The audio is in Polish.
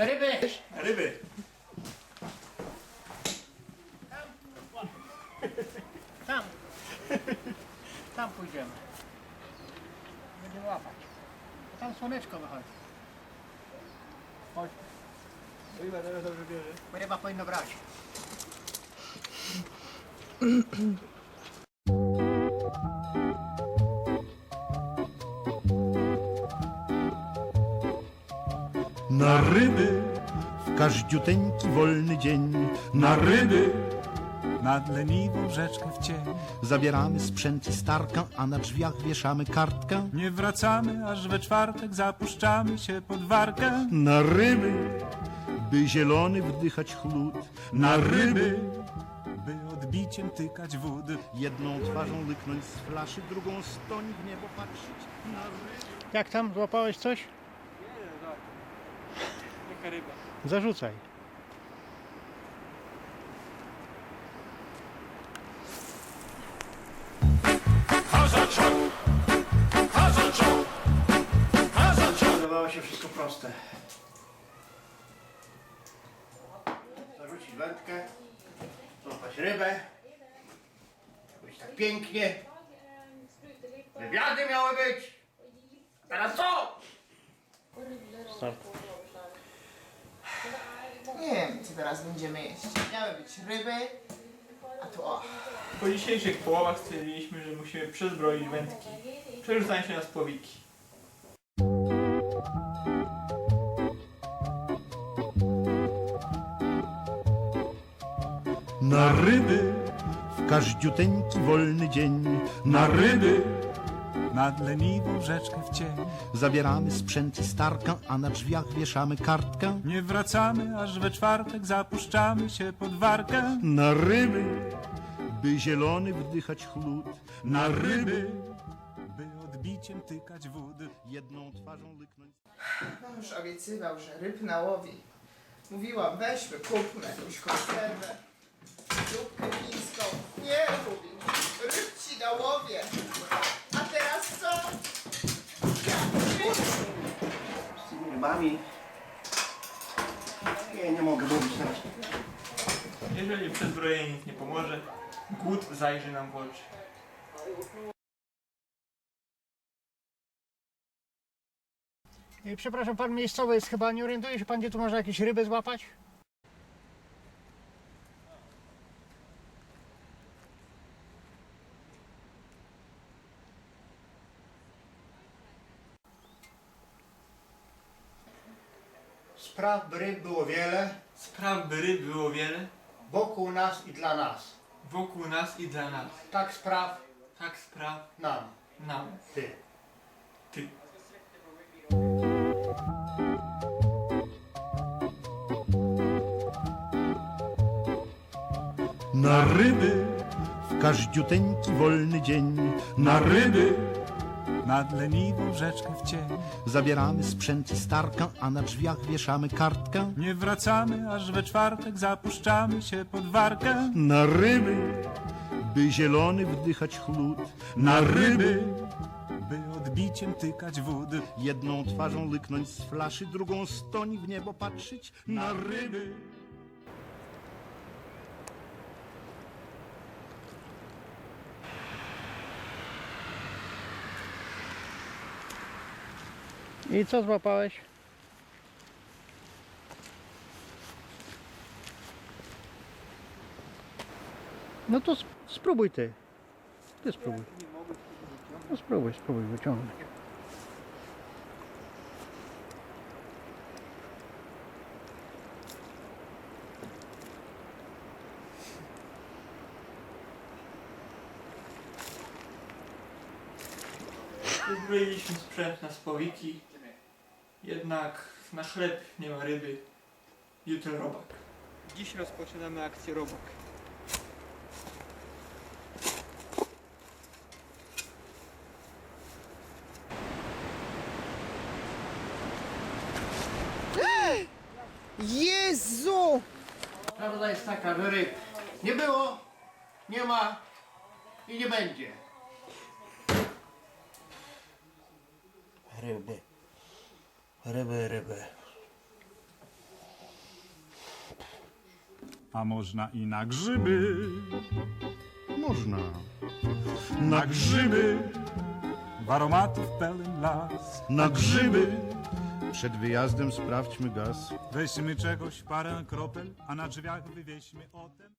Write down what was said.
Ryby! Ryby. Tam. Tam pójdziemy. Będziemy łapać. Tam słoneczko wychodzi. Chodź. Ryba teraz dobrze bierze. Ryba powinno brać. Na ryby w każdziuteńki wolny dzień Na ryby. Nad leniwą rzeczkę w cień. Zabieramy sprzęt i starkę, a na drzwiach wieszamy kartkę Nie wracamy, aż we czwartek zapuszczamy się pod warkę. Na ryby, by zielony wdychać chłód Na ryby. By odbiciem tykać wód. Jedną twarzą lyknąć z flaszy, drugą stoni w niebo patrzeć Na ryby Jak tam? Złapałeś coś? Jaka ryba? Zarzucaj. Wydawało się wszystko proste. Zarzucić wędkę, złapać rybę, być tak pięknie. Wywiady miały być. A teraz co? Nie wiem, co teraz będziemy jeść. Miały być ryby, a tu o. Po dzisiejszych połowach stwierdziliśmy, że musimy przezbroić wędki. Przerzucają się na spławiki. Na ryby w każdziuteńki wolny dzień Na ryby. Nad leniwą rzeczkę w cień. Zabieramy sprzęt i starkę, a na drzwiach wieszamy kartkę Nie wracamy, aż we czwartek zapuszczamy się pod warkę. Na ryby, by zielony wdychać chłód Na ryby. By odbiciem tykać wód. Jedną twarzą lyknąć Mąż obiecywał, że ryb nałowi. Mówiłam, weźmy, kupmy jakąś konserwę. Zupkę chińską. Nie, mówi. Ryb ci na łowie. A teraz co? Ja, rybami. Nie, nie mogę mówić na Jeżeli przezbrojenie nic nie pomoże, głód zajrzy nam w oczy. Ej, Przepraszam, pan miejscowy jest chyba, nie orientuje się pan, gdzie tu można jakieś ryby złapać? Spraw by ryb było wiele, Spraw by ryb było wiele, wokół nas i dla nas. wokół nas i dla nas. Tak spraw Tak spraw nam, nam. ty. Ty. Na ryby w każdziuteńki wolny dzień Na ryby. Nad leniwą rzeczkę w cień. Zabieramy sprzęt i starkę, a na drzwiach wieszamy kartkę Nie wracamy, aż we czwartek zapuszczamy się pod warkę. Na ryby, by zielony wdychać chłód Na ryby. By odbiciem tykać wód. Jedną twarzą lyknąć z flaszy, drugą stoni w niebo patrzeć Na ryby. I co złapałeś? No to sp- spróbuj ty. Ty spróbuj. No spróbuj, spróbuj wyciągnąć. Uzbroiliśmy sprzęt na spławiki, jednak na chleb nie ma ryby. Jutro robak. Dziś rozpoczynamy akcję robak. Jezu! Prawda jest taka, że ryb nie było, nie ma i nie będzie. Ryby. Ryby, ryby. A można i na grzyby. Można. Na grzyby. W aromatów pełen las. Na grzyby. Przed wyjazdem sprawdźmy gaz. Weźmy czegoś, parę kropel, a na drzwiach wywieźmy otem.